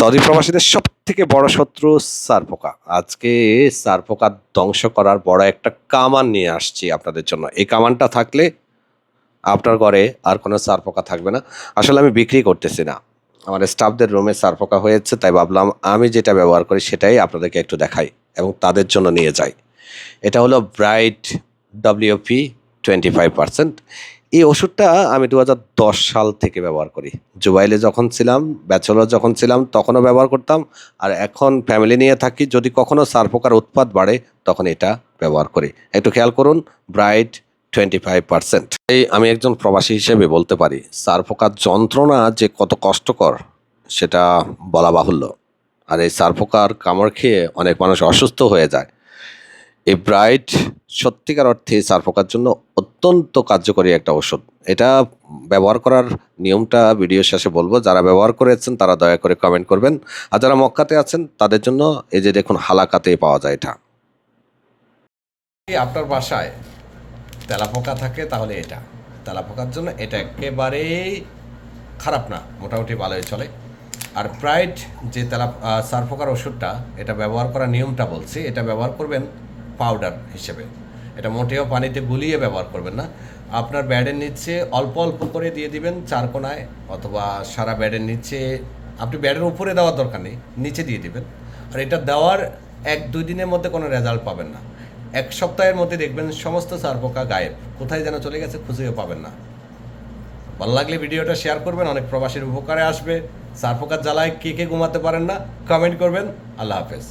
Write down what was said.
Saudi প্রবাসীদের সব থেকে বড় শত্রু সারপোকা আজকে সারপোকা ধ্বংস করার বড় একটা কামান নিয়ে আসছি আপনাদের জন্য। এই কামানটা থাকলে আপনার ঘরে আর কোনো সারপোকা থাকবে না। আসলে আমি বিক্রি করতেছি না। আমার স্টাফদের রুমে সারপোকা হয়েছে, তাই ভাবলাম আমি যেটা ব্যবহার করি সেটাই আপনাদেরকে একটু দেখাই এবং তাদের জন্য নিয়ে যাই। এটা হলো bright WP twenty five percent এই ওষুধটা আমি দু হাজার দশ সাল থেকে ব্যবহার করি। জুবাইলে যখন ছিলাম, ব্যাচেলর যখন ছিলাম, তখনও ব্যবহার করতাম। আর এখন ফ্যামিলি নিয়ে থাকি, যদি কখনও সারপোকার উৎপাদ বাড়ে, তখন এটা ব্যবহার করি। একটু খেয়াল করুন ব্রাইট টোয়েন্টি ফাইভ পার্সেন্ট এই আমি একজন প্রবাসী হিসেবে বলতে পারি সারপোকার যন্ত্রণা যে কত কষ্টকর, সেটা বলা বাহুল্য। আর এই সারপোকার কামড় খেয়ে অনেক মানুষ অসুস্থ হয়ে যায়। এই ব্রাইট সত্যিকার অর্থে সারপোকার জন্য অত্যন্ত কার্যকরী একটা ওষুধ এটা ব্যবহার করার নিয়মটা ভিডিও শেষে বলব। যারা ব্যবহার করেছেন তারা দয়া করে কমেন্ট করবেন। আর যারা মক্কাতে আছেন তাদের জন্য এই যে দেখুন হালাকাতে পাওয়া যায় এটা। আপনার বাসায় তেলাপোকা থাকে তাহলে এটা। তেলাপোকার জন্য এটা একেবারেই খারাপ না মোটামুটি ভালোই চলে। আর প্রাইড যে তেলা আহ, সারপোকার ওষুধটা এটা ব্যবহার করার নিয়মটা বলছি এটা ব্যবহার করবেন পাউডার হিসেবে। এটা মোটেও পানিতে গুলিয়ে ব্যবহার করবেন না। আপনার ব্যাডের নিচে অল্প অল্প করে দিয়ে দিবেন চার কোনায় অথবা সারা ব্যাডের নিচে, আপনি ব্যাডের উপরে দেওয়ার দরকার নেই, নিচে দিয়ে দিবেন। আর এটা দেওয়ার এক দুই দিনের মধ্যে কোনো রেজাল্ট পাবেন না। এক সপ্তাহের মধ্যে দেখবেন সমস্ত সারপোকা গায়েব, কোথায় যেন চলে গেছে খুঁজেও পাবেন না। ভালো লাগলে ভিডিওটা শেয়ার করবেন, অনেক প্রবাসীর উপকারে আসবে। সারপোকার জ্বালায় কে কে ঘুমাতে পারেন না, কমেন্ট করবেন। আল্লাহ হাফেজ।